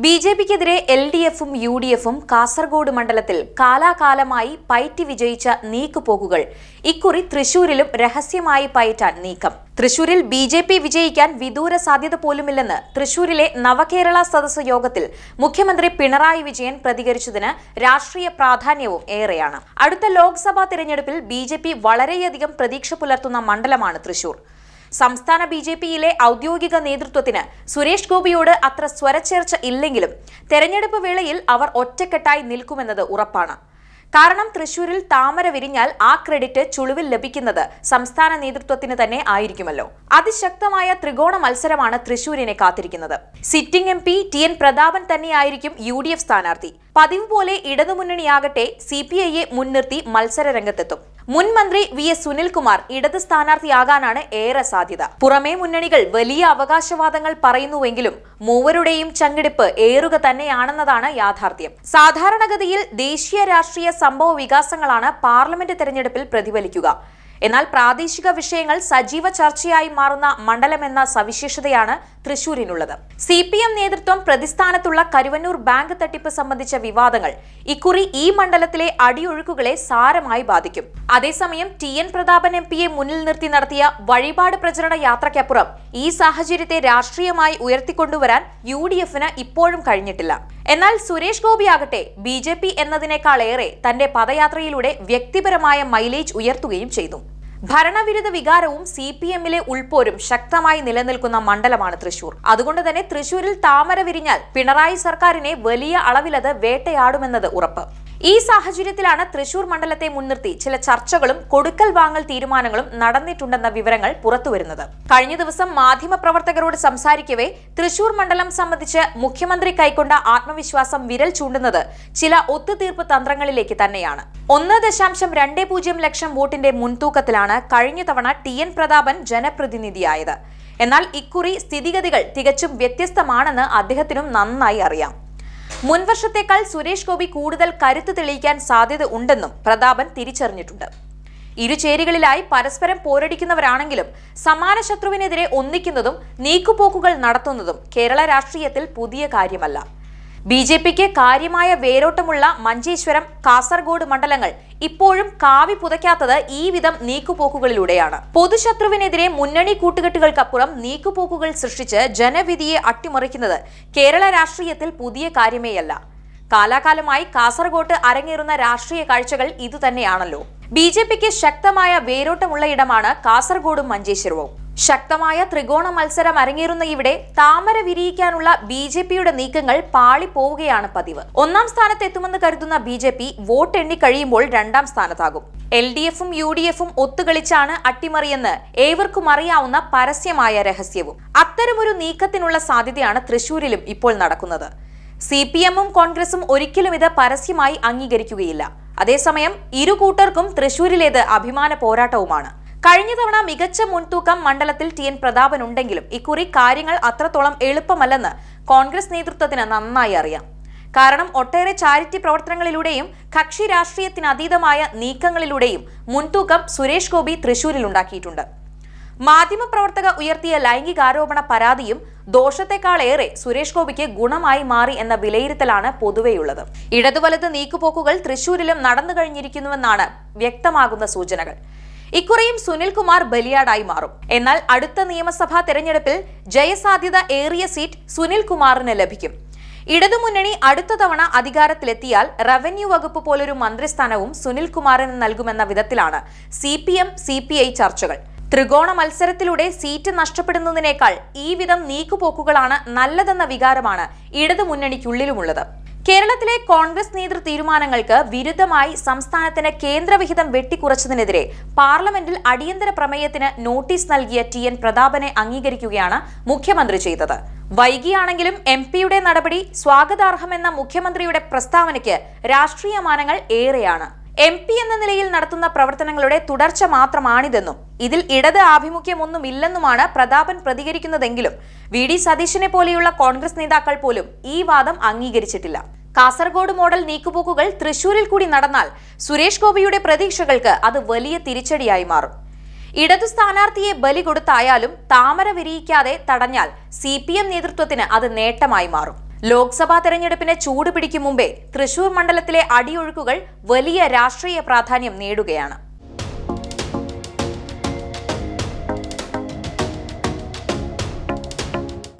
B J പിക്കെതിരെ L D എഫും U D എഫും കാസർഗോഡ് മണ്ഡലത്തിൽ കാലാകാലമായി പയറ്റി വിജയിച്ച നീക്കുപോക്കുകൾ. ഇക്കുറി തൃശൂരിലും രഹസ്യമായി പയറ്റാൻ നീക്കം. തൃശൂരിൽ ബി ജെ പി വിജയിക്കാൻ വിദൂര സാധ്യത പോലുമില്ലെന്ന് തൃശൂരിലെ നവകേരള സദസ് യോഗത്തിൽ മുഖ്യമന്ത്രി പിണറായി വിജയൻ പ്രതികരിച്ചതിന് രാഷ്ട്രീയ പ്രാധാന്യവും ഏറെയാണ്. അടുത്ത ലോക്സഭാ തിരഞ്ഞെടുപ്പിൽ ബി ജെ പി വളരെയധികം പ്രതീക്ഷ പുലർത്തുന്ന മണ്ഡലമാണ് തൃശൂർ. സംസ്ഥാന ബി ജെ പിയിലെ ഔദ്യോഗിക നേതൃത്വത്തിന് സുരേഷ് ഗോപിയോട് അത്ര സ്വരച്ചേർച്ച ഇല്ലെങ്കിലും തെരഞ്ഞെടുപ്പ് വേളയിൽ അവർ ഒറ്റക്കെട്ടായി നിൽക്കുമെന്നത് ഉറപ്പാണ്. കാരണം തൃശൂരിൽ താമര വിരിഞ്ഞാൽ ആ ക്രെഡിറ്റ് ചുളിവിൽ ലഭിക്കുന്നത് സംസ്ഥാന നേതൃത്വത്തിന് തന്നെ ആയിരിക്കുമല്ലോ. അതിശക്തമായ ത്രികോണ മത്സരമാണ് തൃശൂരിനെ കാത്തിരിക്കുന്നത്. Sitting M P T N Prathapan തന്നെയായിരിക്കും യു ഡി എഫ് സ്ഥാനാർത്ഥി. പതിവ് പോലെ ഇടതുമുന്നണിയാകട്ടെ സി പി ഐയെ മുൻനിർത്തി മത്സര രംഗത്തെത്തും. മുൻ മന്ത്രി വി എസ് സുനിൽകുമാർ ഇടത് സ്ഥാനാർത്ഥിയാകാനാണ് ഏറെ സാധ്യത. പുറമേ മുന്നണികൾ വലിയ അവകാശവാദങ്ങൾ പറയുന്നുവെങ്കിലും മൂവരുടെയും ചങ്കിടിപ്പ് ഏറുക തന്നെയാണെന്നതാണ് യാഥാർത്ഥ്യം. സാധാരണഗതിയിൽ ദേശീയ രാഷ്ട്രീയ സംഭവ വികാസങ്ങളാണ് പാർലമെന്റ് തെരഞ്ഞെടുപ്പിൽ പ്രതിഫലിക്കുക. എന്നാൽ പ്രാദേശിക വിഷയങ്ങൾ സജീവ ചർച്ചയായി മാറുന്ന മണ്ഡലമെന്ന സവിശേഷതയാണ് തൃശൂരിനുള്ളത്. സി പി എം നേതൃത്വം പ്രതിസ്ഥാനത്തുള്ള കരുവന്നൂർ ബാങ്ക് തട്ടിപ്പ് സംബന്ധിച്ച വിവാദങ്ങൾ ഇക്കുറി ഈ മണ്ഡലത്തിലെ അടിയൊഴുക്കുകളെ സാരമായി ബാധിക്കും. അതേസമയം ടി എൻ പ്രതാപൻ എം പിയെ മുന്നിൽ നിർത്തി നടത്തിയ വഴിപാട് പ്രചരണ യാത്രയ്ക്കപ്പുറം ഈ സാഹചര്യത്തെ രാഷ്ട്രീയമായി ഉയർത്തിക്കൊണ്ടുവരാൻ യു ഡി എഫിന് ഇപ്പോഴും കഴിഞ്ഞിട്ടില്ല. എന്നാൽ സുരേഷ് ഗോപിയാകട്ടെ ബി ജെ പി എന്നതിനേക്കാളേറെ തന്റെ പദയാത്രയിലൂടെ വ്യക്തിപരമായ മൈലേജ് ഉയർത്തുകയും ചെയ്തു. ഭരണവിരുദ്ധ വികാരവും സി പി എമ്മിലെ ഉൾപോരും ശക്തമായി നിലനിൽക്കുന്ന മണ്ഡലമാണ് തൃശൂർ. അതുകൊണ്ട് തന്നെ തൃശൂരിൽ താമര വിരിഞ്ഞാൽ പിണറായി സർക്കാരിനെ വലിയ അളവിലത് വേട്ടയാടുമെന്നത് ഉറപ്പ്. ഈ സാഹചര്യത്തിലാണ് തൃശൂർ മണ്ഡലത്തെ മുൻനിർത്തി ചില ചർച്ചകളും കൊടുക്കൽ വാങ്ങൽ തീരുമാനങ്ങളും നടന്നിട്ടുണ്ടെന്ന വിവരങ്ങൾ പുറത്തുവരുന്നത്. കഴിഞ്ഞ ദിവസം മാധ്യമപ്രവർത്തകരോട് സംസാരിക്കവേ തൃശൂർ മണ്ഡലം സംബന്ധിച്ച് മുഖ്യമന്ത്രി കൈക്കൊണ്ട ആത്മവിശ്വാസം വിരൽ ചൂണ്ടുന്നത് ചില ഒത്തുതീർപ്പ് തന്ത്രങ്ങളിലേക്ക് തന്നെയാണ്. ഒന്ന് ദശാംശം രണ്ട് പൂജ്യം ലക്ഷം വോട്ടിന്റെ മുൻതൂക്കത്തിലാണ് കഴിഞ്ഞ തവണ ടി എൻ പ്രതാപൻ ജനപ്രതിനിധിയായത്. എന്നാൽ ഇക്കുറി സ്ഥിതിഗതികൾ തികച്ചും വ്യത്യസ്തമാണെന്ന് അദ്ദേഹത്തിനും നന്നായി അറിയാം. മുൻവർഷത്തേക്കാൾ സുരേഷ് ഗോപി കൂടുതൽ കരുത്ത് തെളിയിക്കാൻ സാധ്യത ഉണ്ടെന്നും പ്രതാപൻ തിരിച്ചറിഞ്ഞിട്ടുണ്ട്. ഇരുചേരികളിലായി പരസ്പരം പോരടിക്കുന്നവരാണെങ്കിലും സമാന ശത്രുവിനെതിരെ ഒന്നിക്കുന്നതും നീക്കുപോക്കുകൾ നടത്തുന്നതും കേരള രാഷ്ട്രീയത്തിൽ പുതിയ കാര്യമല്ല. ബി ജെ പിക്ക് കാര്യമായ വേരോട്ടമുള്ള മഞ്ചേശ്വരം കാസർഗോഡ് മണ്ഡലങ്ങൾ ഇപ്പോഴും കാവി പുതയ്ക്കാത്തത് ഈ വിധം നീക്കുപോക്കുകളിലൂടെയാണ്. പൊതുശത്രുവിനെതിരെ മുന്നണി കൂട്ടുകെട്ടുകൾക്കപ്പുറം നീക്കുപോക്കുകൾ സൃഷ്ടിച്ച് ജനവിധിയെ അട്ടിമറിക്കുന്നത് കേരള രാഷ്ട്രീയത്തിൽ പുതിയ കാര്യമേയല്ല. കാലാകാലമായി കാസർഗോട്ട് അരങ്ങേറുന്ന രാഷ്ട്രീയ കാഴ്ചകൾ ഇതുതന്നെയാണല്ലോ. ബി ജെ പിക്ക് ശക്തമായ വേരോട്ടമുള്ള ഇടമാണ് കാസർഗോഡും മഞ്ചേശ്വരവും. ശക്തമായ ത്രികോണ മത്സരം അരങ്ങേറുന്ന ഇവിടെ താമര വിരിയിക്കാനുള്ള ബി ജെ പിയുടെ നീക്കങ്ങൾ പാളിപ്പോവുകയാണ് പതിവ്. ഒന്നാം സ്ഥാനത്ത് എത്തുമെന്ന് കരുതുന്ന ബി ജെ പി വോട്ട് എണ്ണിക്കഴിയുമ്പോൾ രണ്ടാം സ്ഥാനത്താകും. എൽ ഡി എഫും യു ഡി എഫും ഒത്തുകളിച്ചാണ് അട്ടിമറിയെന്ന് ഏവർക്കും അറിയാവുന്ന പരസ്യമായ രഹസ്യവും. അത്തരമൊരു നീക്കത്തിനുള്ള സാധ്യതയാണ് തൃശൂരിലും ഇപ്പോൾ നടക്കുന്നത്. സി പി എമ്മും കോൺഗ്രസും ഒരിക്കലും ഇത് പരസ്യമായി അംഗീകരിക്കുകയില്ല. അതേസമയം ഇരു കൂട്ടർക്കും തൃശൂരിലേത് അഭിമാന പോരാട്ടവുമാണ്. കഴിഞ്ഞ തവണ മികച്ച മുൻതൂക്കം മണ്ഡലത്തിൽ ടി എൻ പ്രതാപൻ ഉണ്ടെങ്കിലും ഇക്കുറി കാര്യങ്ങൾ അത്രത്തോളം എളുപ്പമല്ലെന്ന് കോൺഗ്രസ് നേതൃത്വത്തിന് നന്നായി അറിയാം. കാരണം ഒട്ടേറെ ചാരിറ്റി പ്രവർത്തനങ്ങളിലൂടെയും കക്ഷി രാഷ്ട്രീയത്തിനതീതമായ നീക്കങ്ങളിലൂടെയും മുൻതൂക്കം സുരേഷ് ഗോപി തൃശൂരിൽ ഉണ്ടാക്കിയിട്ടുണ്ട്. മാധ്യമപ്രവർത്തക ഉയർത്തിയ ലൈംഗികാരോപണ പരാതിയും ദോഷത്തെക്കാളേറെ സുരേഷ് ഗോപിക്ക് ഗുണമായി മാറി എന്ന വിലയിരുത്തലാണ് പൊതുവെയുള്ളത്. ഇടതുവലത് നീക്കുപോക്കുകൾ തൃശൂരിലും നടന്നു കഴിഞ്ഞിരിക്കുന്നുവെന്നാണ് വ്യക്തമാകുന്ന സൂചനകൾ. ഇക്കുറിയും സുനിൽകുമാർ ബലിയാടായി മാറും. എന്നാൽ അടുത്ത നിയമസഭാ തെരഞ്ഞെടുപ്പിൽ ജയസാധ്യത ഏറിയ സീറ്റ് സുനിൽകുമാറിന് ലഭിക്കും. ഇടതുമുന്നണി അടുത്ത തവണ അധികാരത്തിലെത്തിയാൽ റവന്യൂ വകുപ്പ് പോലൊരു മന്ത്രിസ്ഥാനവും സുനിൽകുമാറിന് നൽകുമെന്ന വിധത്തിലാണ് C P M C P I ചർച്ചകൾ. ത്രികോണ മത്സരത്തിലൂടെ സീറ്റ് നഷ്ടപ്പെടുന്നതിനേക്കാൾ ഈ വിധം നീക്കുപോക്കുകളാണ് നല്ലതെന്ന വികാരമാണ് ഇടതുമുന്നണിക്കുള്ളിലുമുള്ളത് കേരളത്തിലെ കോൺഗ്രസ് നേതൃ തീരുമാനങ്ങൾക്ക് വിരുദ്ധമായി സംസ്ഥാനത്തിന് കേന്ദ്രവിഹിതം വെട്ടിക്കുറച്ചതിനെതിരെ പാർലമെന്റിൽ അടിയന്തര പ്രമേയത്തിന് നോട്ടീസ് നൽകിയ ടി എൻ പ്രതാപനെ അംഗീകരിക്കുകയാണ് മുഖ്യമന്ത്രി ചെയ്തത്. വൈകിയാണെങ്കിലും എം പിയുടെ നടപടി സ്വാഗതാർഹമെന്ന മുഖ്യമന്ത്രിയുടെ പ്രസ്താവനയ്ക്ക് രാഷ്ട്രീയ മാനങ്ങൾ ഏറെയാണ്. എം പി എന്ന നിലയിൽ നടത്തുന്ന പ്രവർത്തനങ്ങളുടെ തുടർച്ച മാത്രമാണിതെന്നും ഇതിൽ ഇടത് ആഭിമുഖ്യമൊന്നുമില്ലെന്നുമാണ് പ്രതാപൻ പ്രതികരിക്കുന്നതെങ്കിലും വി ഡി സതീശനെ പോലെയുള്ള കോൺഗ്രസ് നേതാക്കൾ പോലും ഈ വാദം അംഗീകരിച്ചിട്ടില്ല. കാസർഗോഡ് മോഡൽ നീക്കുപോക്കുകൾ തൃശൂരിൽ കൂടി നടന്നാൽ സുരേഷ് ഗോപിയുടെ പ്രതീക്ഷകൾക്ക് അത് വലിയ തിരിച്ചടിയായി മാറും. ഇടതു സ്ഥാനാർത്ഥിയെ ബലി കൊടുത്തായാലും താമര വിരിയിക്കാതെ തടഞ്ഞാൽ സി പി എം നേതൃത്വത്തിന് അത് നേട്ടമായി മാറും. ലോക്സഭാ തെരഞ്ഞെടുപ്പിന് ചൂട് പിടിക്കും മുമ്പേ തൃശൂർ മണ്ഡലത്തിലെ അടിയൊഴുക്കുകൾ വലിയ രാഷ്ട്രീയ പ്രാധാന്യം നേടുകയാണ്.